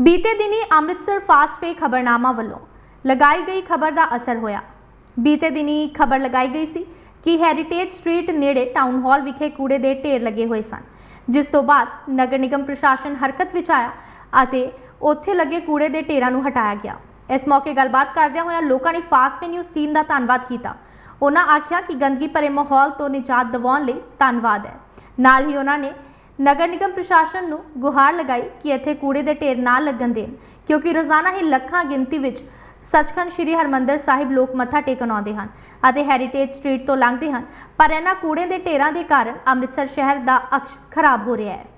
ਬੀਤੇ ਦਿਨੀ ਅੰਮ੍ਰਿਤਸਰ ਫਾਸਟ ਫਾਸਟਵੇ ਖਬਰਨਾਮਾ ਵੱਲੋਂ ਲਗਾਈ ਗਈ ਖਬਰ ਦਾ ਅਸਰ ਹੋਇਆ। ਬੀਤੇ ਦਿਨੀ ਖਬਰ ਲਗਾਈ ਗਈ ਸੀ ਕਿ ਹੈਰੀਟੇਜ ਸਟਰੀਟ ਨੇੜੇ ਟਾਊਨ ਹਾਲ ਵਿਖੇ ਕੂੜੇ ਦੇ ਢੇਰ ਲੱਗੇ ਹੋਏ ਸਨ, ਜਿਸ ਤੋਂ ਬਾਅਦ ਨਗਰ ਨਿਗਮ ਪ੍ਰਸ਼ਾਸਨ ਹਰਕਤ ਵਿੱਚ ਆਇਆ ਅਤੇ ਉੱਥੇ ਲੱਗੇ ਕੂੜੇ ਦੇ ਢੇਰਾਂ ਨੂੰ ਹਟਾਇਆ ਗਿਆ। ਇਸ ਮੌਕੇ ਗੱਲਬਾਤ ਕਰਦਿਆਂ ਹੋਇਆਂ ਲੋਕਾਂ ਨੇ ਫਾਸਟ ਫਾਸਟਵੇ ਨਿਊਜ਼ ਟੀਮ ਦਾ ਧੰਨਵਾਦ ਕੀਤਾ। ਉਹਨਾਂ ਆਖਿਆ ਕਿ ਗੰਦਗੀ ਭਰੇ ਮਾਹੌਲ ਤੋਂ ਨਿਜਾਤ ਦਿਵਾਉਣ ਲਈ ਧੰਨਵਾਦ ਹੈ। ਨਾਲ ਹੀ ਉਹਨਾਂ ਨੇ ਨਗਰ ਨਿਗਮ ਪ੍ਰਸ਼ਾਸਨ ਨੂੰ ਗੁਹਾਰ ਲਗਾਈ ਕਿ ਇੱਥੇ ਕੂੜੇ ਦੇ ਢੇਰ ਨਾ ਲੱਗਣ ਦੇਣ, ਕਿਉਂਕਿ ਰੋਜ਼ਾਨਾ ਹੀ ਲੱਖਾਂ ਗਿਣਤੀ ਵਿੱਚ ਸੱਚਖੰਡ ਸ੍ਰੀ ਹਰਮੰਦਰ ਸਾਹਿਬ ਲੋਕ ਮੱਥਾ ਟੇਕਣ ਆਉਂਦੇ ਹਨ ਅਤੇ ਹੈਰੀਟੇਜ ਸਟਰੀਟ ਤੋਂ ਲੰਘਦੇ ਹਨ, ਪਰ ਇਹਨਾਂ ਕੂੜੇ ਦੇ ਢੇਰਾਂ ਦੇ ਕਾਰਨ ਅੰਮ੍ਰਿਤਸਰ ਸ਼ਹਿਰ ਦਾ ਅਕਸ਼ ਖਰਾਬ ਹੋ ਰਿਹਾ ਹੈ।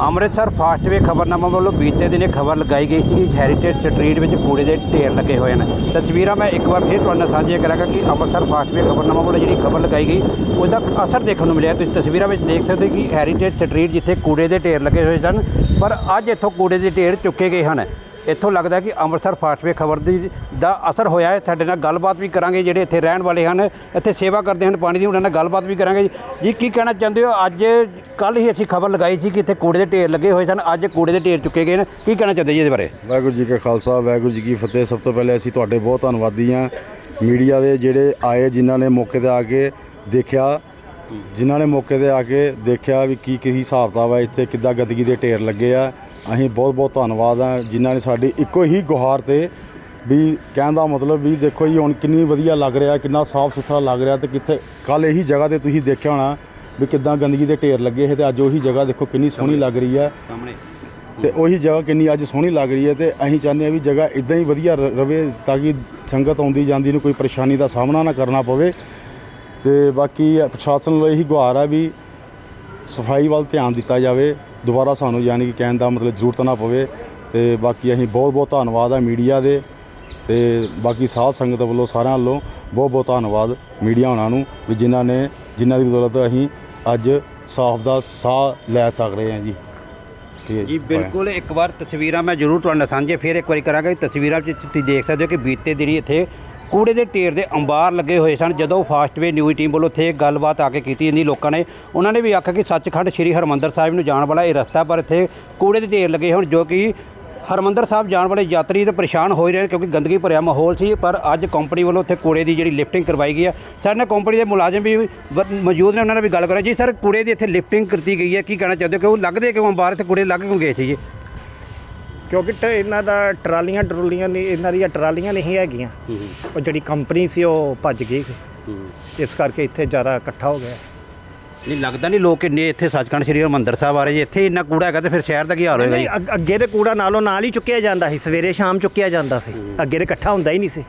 ਅੰਮ੍ਰਿਤਸਰ ਫਾਸਟਵੇ ਖਬਰਨਾਮਾ ਵੱਲੋਂ ਬੀਤੇ ਦਿਨੇ ਖਬਰ ਲਗਾਈ ਗਈ ਸੀ ਕਿ ਹੈਰੀਟੇਜ ਸਟਰੀਟ ਵਿੱਚ ਕੂੜੇ ਦੇ ਢੇਰ ਲੱਗੇ ਹੋਏ ਨੇ ਤਸਵੀਰਾਂ ਮੈਂ ਇੱਕ ਵਾਰ ਫਿਰ ਤੁਹਾਡੇ ਨਾਲ ਸਾਂਝੀਆਂ ਕਰਾਂਗਾ ਕਿ ਅੰਮ੍ਰਿਤਸਰ ਫਾਸਟਵੇ ਖਬਰਨਾਮਾ ਵੱਲੋਂ ਜਿਹੜੀ ਖਬਰ ਲਗਾਈ ਗਈ, ਉਹਦਾ ਅਸਰ ਦੇਖਣ ਨੂੰ ਮਿਲਿਆ। ਤੁਸੀਂ ਤਸਵੀਰਾਂ ਵਿੱਚ ਦੇਖ ਸਕਦੇ ਹੋ ਕਿ ਹੈਰੀਟੇਜ ਸਟਰੀਟ ਜਿੱਥੇ ਕੂੜੇ ਦੇ ਢੇਰ ਲੱਗੇ ਹੋਏ ਸਨ, ਪਰ ਅੱਜ ਇੱਥੋਂ ਕੂੜੇ ਦੇ ਢੇਰ ਚੁੱਕੇ ਗਏ ਹਨ। ਇੱਥੋਂ ਲੱਗਦਾ ਕਿ ਅੰਮ੍ਰਿਤਸਰ ਫਾਸਟਵੇ ਖਬਰ ਦੀ ਦਾ ਅਸਰ ਹੋਇਆ ਹੈ। ਸਾਡੇ ਨਾਲ ਗੱਲਬਾਤ ਵੀ ਕਰਾਂਗੇ ਜਿਹੜੇ ਇੱਥੇ ਰਹਿਣ ਵਾਲੇ ਹਨ, ਇੱਥੇ ਸੇਵਾ ਕਰਦੇ ਹਨ ਪਾਣੀ ਦੀ, ਉਹਨਾਂ ਨਾਲ ਗੱਲਬਾਤ ਵੀ ਕਰਾਂਗੇ। ਜੀ, ਕੀ ਕਹਿਣਾ ਚਾਹੁੰਦੇ ਹੋ? ਅੱਜ ਕੱਲ ਹੀ ਅਸੀਂ ਖਬਰ ਲਗਾਈ ਸੀ ਕਿ ਇੱਥੇ ਕੂੜੇ ਦੇ ਢੇਰ ਲੱਗੇ ਹੋਏ ਸਨ। ਅੱਜ ਕੂੜੇ ਦੇ ਢੇਰ ਚੁੱਕੇ ਗਏ ਨੇ। ਕੀ ਕਹਿਣਾ ਚਾਹੁੰਦੇ ਜੀ ਇਹਦੇ ਬਾਰੇ? ਵਾਹਿਗੁਰੂ ਜੀ ਕਾ ਖਾਲਸਾ, ਵਾਹਿਗੁਰੂ ਜੀ ਕੀ ਫਤਿਹ। ਸਭ ਤੋਂ ਪਹਿਲੇ ਅਸੀਂ ਤੁਹਾਡੇ ਬਹੁਤ ਧੰਨਵਾਦੀ ਹਾਂ। ਮੀਡੀਆ ਦੇ ਜਿਹੜੇ ਆਏ, ਜਿਨ੍ਹਾਂ ਨੇ ਮੌਕੇ ਤੇ ਆ ਕੇ ਦੇਖਿਆ, ਜਿਨ੍ਹਾਂ ਨੇ ਮੌਕੇ ਤੇ ਆ ਕੇ ਦੇਖਿਆ ਵੀ ਕੀ ਕੀ ਹਿਸਾਬ ਕਿਤਾਬ ਹੈ ਇੱਥੇ, ਕਿੱਦਾਂ ਗੰਦਗੀ ਦੇ ਢੇਰ ਲੱਗੇ ਆ। ਅਸੀਂ ਬਹੁਤ ਬਹੁਤ ਧੰਨਵਾਦ ਆ ਜਿਨ੍ਹਾਂ ਨੇ ਸਾਡੀ ਇੱਕੋ ਹੀ ਗੁਹਾਰ ਤੇ ਵੀ ਕਹਿਣ ਦਾ ਮਤਲਬ ਵੀ ਦੇਖੋ ਜੀ ਹੁਣ ਕਿੰਨੀ ਵਧੀਆ ਲੱਗ ਰਿਹਾ ਕਿੰਨਾ ਸਾਫ਼ ਸੁਥਰਾ ਲੱਗ ਰਿਹਾ ਤੇ ਕਿੱਥੇ ਕੱਲ ਇਹੀ ਜਗ੍ਹਾ ਤੇ ਤੁਸੀਂ ਦੇਖਿਆ ਹੋਣਾ ਵੀ ਕਿੱਦਾਂ ਗੰਦਗੀ ਦੇ ਢੇਰ ਲੱਗੇ ਸੀ ਤੇ ਅੱਜ ਉਹੀ ਜਗ੍ਹਾ ਦੇਖੋ ਕਿੰਨੀ ਸੋਹਣੀ ਲੱਗ ਰਹੀ ਹੈ। ਸਾਹਮਣੇ। ਤੇ ਉਹੀ ਜਗ੍ਹਾ ਕਿੰਨੀ ਅੱਜ ਸੋਹਣੀ ਲੱਗ ਰਹੀ ਹੈ ਤੇ ਅਸੀਂ ਚਾਹੁੰਦੇ ਹਾਂ ਵੀ ਜਗ੍ਹਾ ਇਦਾਂ ਹੀ ਵਧੀਆ ਰ- ਰਵੇ ਤਾਂ ਕਿ ਸੰਗਤ ਆਉਂਦੀ ਜਾਂਦੀ ਨੂੰ ਕੋਈ ਪਰੇਸ਼ਾਨੀ ਦਾ ਸਾਹਮਣਾ ਨਾ ਕਰਨਾ ਪਵੇ। ਤੇ ਬਾਕੀ ਪ੍ਰਸ਼ਾਸਨ ਲਈ ਇਹੀ ਗੁਹਾਰ ਹੈ ਵੀ ਸਫ਼ਾਈ ਵੱਲ ਧਿਆਨ ਦਿੱਤਾ ਜਾਵੇ। ਦੁਬਾਰਾ ਸਾਨੂੰ ਯਾਨੀ ਕਿ ਕਹਿਣ ਦਾ ਮਤਲਬ ਜ਼ਰੂਰਤ ਨਾ ਪਵੇ ਤੇ ਬਾਕੀ ਅਸੀਂ ਬਹੁਤ ਬਹੁਤ ਧੰਨਵਾਦ ਹੈ ਮੀਡੀਆ ਦੇ ਤੇ ਬਾਕੀ ਸਾਧ ਸੰਗਤ ਵੱਲੋਂ ਸਾਰਿਆਂ ਵੱਲੋਂ ਬਹੁਤ ਬਹੁਤ ਧੰਨਵਾਦ ਮੀਡੀਆ ਹੋਣਾ ਨੂੰ ਵੀ ਜਿਨ੍ਹਾਂ ਨੇ ਜਿਨ੍ਹਾਂ ਦੀ ਬਦੌਲਤ ਅਸੀਂ ਅੱਜ ਸਾਫ਼ ਦਾ ਸਾਹ ਲੈ ਸਕ ਰਹੇ ਹਾਂ ਜੀ ਜੀ ਬਿਲਕੁਲ ਇੱਕ ਵਾਰ ਤਸਵੀਰਾਂ ਮੈਂ ਜ਼ਰੂਰ ਤੁਹਾਡੇ ਨਾਲ ਸਾਂਝੇ ਫੇਰ ਇੱਕ ਵਾਰੀ ਕਰਾਂਗਾ। ਤਸਵੀਰਾਂ ਵਿੱਚ ਤੁਸੀਂ ਦੇਖ ਸਕਦੇ ਹੋ ਕਿ ਬੀਤੇ ਦਿਨੀ ਇੱਥੇ ਕੂੜੇ ਦੇ ਢੇਰ ਦੇ ਅੰਬਾਰ ਲੱਗੇ ਹੋਏ ਸਨ। ਜਦੋਂ ਫਾਸਟਵੇ ਨਿਊਜ਼ ਟੀਮ ਵੱਲੋਂ ਇੱਥੇ ਗੱਲਬਾਤ ਆ ਕੇ ਕੀਤੀ ਜਾਂਦੀ ਲੋਕਾਂ ਨੇ ਉਹਨਾਂ ਨੇ ਵੀ ਆਖਿਆ ਕਿ ਸੱਚਖੰਡ ਸ੍ਰੀ ਹਰਮੰਦਰ ਸਾਹਿਬ ਨੂੰ ਜਾਣ ਵਾਲਾ ਇਹ ਰਸਤਾ, ਪਰ ਇੱਥੇ ਕੂੜੇ ਦੇ ਢੇਰ ਲੱਗੇ ਹੋਣ, ਜੋ ਕਿ ਹਰਮੰਦਰ ਸਾਹਿਬ ਜਾਣ ਵਾਲੇ ਯਾਤਰੀ ਤੇ ਪਰੇਸ਼ਾਨ ਹੋ ਰਹੇ ਨੇ, ਕਿਉਂਕਿ ਗੰਦਗੀ ਭਰਿਆ ਮਾਹੌਲ ਸੀ। ਪਰ ਅੱਜ ਕੰਪਨੀ ਵੱਲੋਂ ਇੱਥੇ ਕੂੜੇ ਦੀ ਜਿਹੜੀ ਲਿਫਟਿੰਗ ਕਰਵਾਈ ਗਈ ਹੈ। ਸਾਡੇ ਨਾਲ ਕੰਪਨੀ ਦੇ ਮੁਲਾਜ਼ਮ ਵੀ ਮੌਜੂਦ ਨੇ, ਉਹਨਾਂ ਨਾਲ ਵੀ ਗੱਲ ਕਰਾਂ ਜੀ, ਸਰ, ਕੂੜੇ ਦੀ ਇੱਥੇ ਲਿਫਟਿੰਗ ਕੀਤੀ ਗਈ ਹੈ। ਕੀ ਕਹਿਣਾ ਚਾਹੁੰਦੇ ਹੋ? ਕਿ ਉਹ ਲੱਗਦੇ ਕਿਉਂ ਅੰਬਾਰ? ਇੱਥੇ ਕੂੜੇ ਲੱਗ ਕਿਉਂ ਗਏ ਸੀ ਜੀ? ਕਿਉਂਕਿ ਟ ਇਹਨਾਂ ਦਾ ਟਰਾਲੀਆਂ ਟਰੂਲੀਆਂ ਨਹੀਂ ਇਹਨਾਂ ਦੀਆਂ ਟਰਾਲੀਆਂ ਨਹੀਂ ਹੈਗੀਆਂ। ਉਹ ਜਿਹੜੀ ਕੰਪਨੀ ਸੀ ਉਹ ਭੱਜ ਗਈ ਸੀ। ਇਸ ਕਰਕੇ ਇੱਥੇ ਜ਼ਿਆਦਾ ਇਕੱਠਾ ਹੋ ਗਿਆ। ਨਹੀਂ ਲੱਗਦਾ ਨਹੀਂ ਲੋਕ ਇੰਨੇ ਇੱਥੇ ਸੱਚਖੰਡ ਸ੍ਰੀ ਹਰਿਮੰਦਰ ਸਾਹਿਬ ਆ ਰਹੇ ਜੀ। ਇੱਥੇ ਇੰਨਾ ਕੂੜਾ ਹੈਗਾ ਤੇ ਫਿਰ ਸ਼ਹਿਰ ਦਾ ਕੀ ਹਾਲ ਹੋਏਗਾ ਜੀ? ਨਹੀਂ, ਅੱਗ- ਅੱਗੇ ਦੇ ਕੂੜਾ ਨਾਲੋਂ ਨਾਲ ਹੀ ਚੁੱਕਿਆ ਜਾਂਦਾ ਸੀ। ਸਵੇਰੇ ਸ਼ਾਮ ਚੁੱਕਿਆ ਜਾਂਦਾ ਸੀ। ਅੱਗੇ ਦੇ ਇਕੱਠਾ ਹੁੰਦਾ ਹੀ ਨਹੀਂ ਸੀ।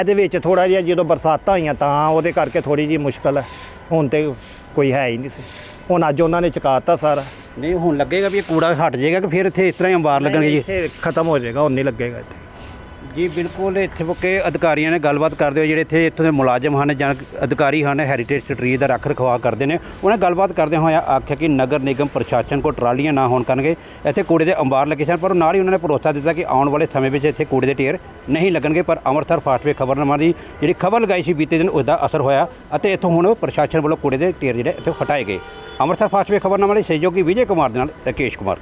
ਇਹਦੇ ਵਿੱਚ ਥੋੜਾ ਜਿਹਾ ਜਦੋਂ ਬਰਸਾਤਾਂ ਹੋਈਆਂ ਤਾਂ ਉਹਦੇ ਕਰਕੇ ਥੋੜੀ ਜਿਹੀ ਮੁਸ਼ਕਲ ਹੈ। ਹੁਣ ਤੇ ਕੋਈ ਹੈ ਹੀ ਨਹੀਂ ਸੀ। ਹੁਣ ਅੱਜ ਉਹਨਾਂ ਨੇ ਚੁਕਾਤਾ ਸਾਰਾ। ਨਹੀਂ ਹੁਣ ਲੱਗੇਗਾ ਵੀ ਇਹ ਕੂੜਾ ਹਟ ਜਾਏਗਾ ਕਿ ਫਿਰ ਇੱਥੇ ਇਸ ਤਰ੍ਹਾਂ ਹੀ ਅੰਬਾਰ ਲੱਗਣਗੇ ਜੀ? ਇੱਥੇ ਖਤਮ ਹੋ ਜਾਏਗਾ ਹੁਣ ਨਹੀਂ ਲੱਗੇਗਾ ਇੱਥੇ। ਜੀ, ਬਿਲਕੁਲ ਇੱਥੇ ਮੁੱਕੇ ਅਧਿਕਾਰੀਆਂ ਨੇ ਗੱਲਬਾਤ ਕਰਦੇ ਹੋਏ ਜਿਹੜੇ ਇੱਥੇ ਇੱਥੋਂ ਦੇ ਮੁਲਾਜ਼ਮ ਹਨ ਜਾਂ ਅਧਿਕਾਰੀ ਹਨ ਹੈਰੀਟੇਜ ਸਟਰੀਟ ਦਾ ਰੱਖ ਰਖਵਾ ਕਰਦੇ ਨੇ। ਉਹਨਾਂ ਨੇ ਗੱਲਬਾਤ ਕਰਦੇ ਹੋਇਆ ਆਖਿਆ ਕਿ ਨਗਰ ਨਿਗਮ ਪ੍ਰਸ਼ਾਸਨ ਕੋ ਟਰਾਲੀਆਂ ਨਾ ਹੋਣ ਕਰਨਗੇ ਇੱਥੇ ਕੂੜੇ ਦੇ ਅੰਬਾਰ ਲੱਗੇ ਸਨ, ਪਰ ਨਾਲ ਹੀ ਉਹਨਾਂ ਨੇ ਭਰੋਸਾ ਦਿੱਤਾ ਕਿ ਆਉਣ ਵਾਲੇ ਸਮੇਂ ਵਿੱਚ ਇੱਥੇ ਕੂੜੇ ਦੇ ਢੇਰ ਨਹੀਂ ਲੱਗਣਗੇ। ਪਰ ਅੰਮ੍ਰਿਤਸਰ ਫਾਸਟਵੇ ਖਬਰਨਾਮਾ ਦੀ ਜਿਹੜੀ ਖਬਰ ਲਗਾਈ ਸੀ ਬੀਤੇ ਦਿਨ ਉਸ ਦਾ ਅਸਰ ਹੋਇਆ ਅਤੇ ਇੱਥੋਂ ਹੁਣ ਪ੍ਰਸ਼ਾਸਨ ਵੱਲੋਂ ਕੂੜੇ ਦੇ ਢੇਰ ਜਿਹੜੇ ਇੱਥੇ ਹਟਾਏ ਗਏ। ਅੰਮ੍ਰਿਤਸਰ ਫਾਸਟਵੇ ਖਬਰਨਾਮਾ ਲਈ ਸਹਿਯੋਗੀ ਵਿਜੇ ਕੁਮਾਰ ਦੇ ਨਾਲ ਰਕੇਸ਼ ਕੁਮਾਰ।